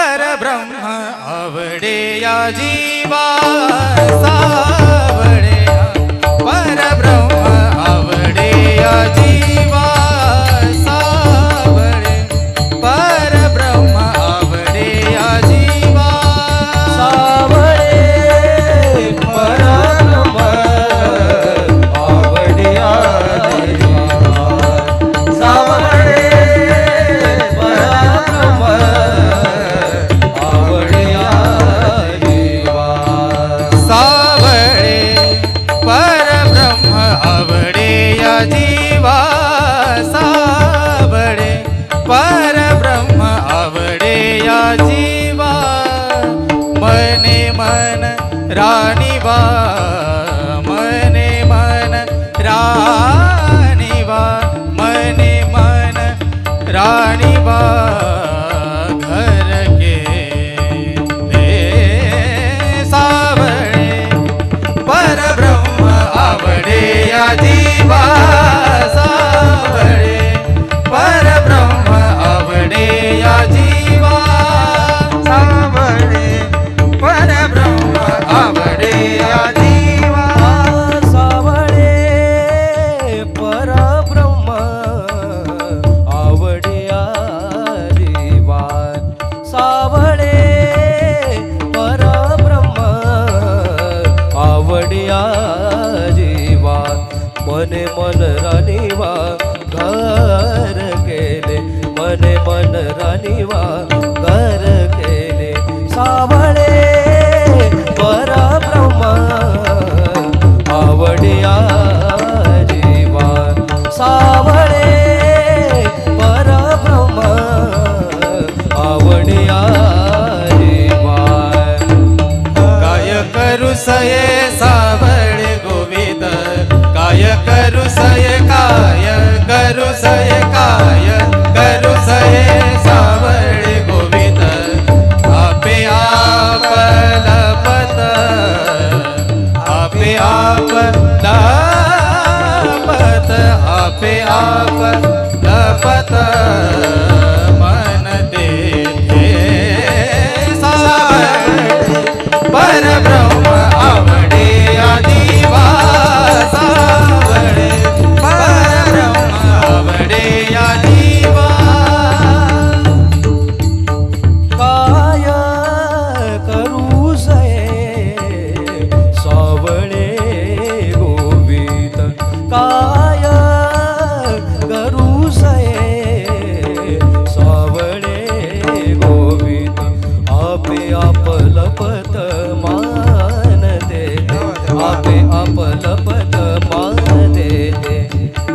परब्रह्म आवडेया जीवा सावडेया परब्रह्म आवडेया जीवा ராணி வா मन राणीवा घर केले. मने मन राणीवा घर केले. सावळे परा ब्रह्मा आवडिया जीवा सावळे परा ब्रह्मा आवडिया जीवा काय करू सये करू काय करू काय करू सये सावळे आपे आप आपे आप लपत आपे आप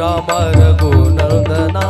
ராம ரகுநந்தனா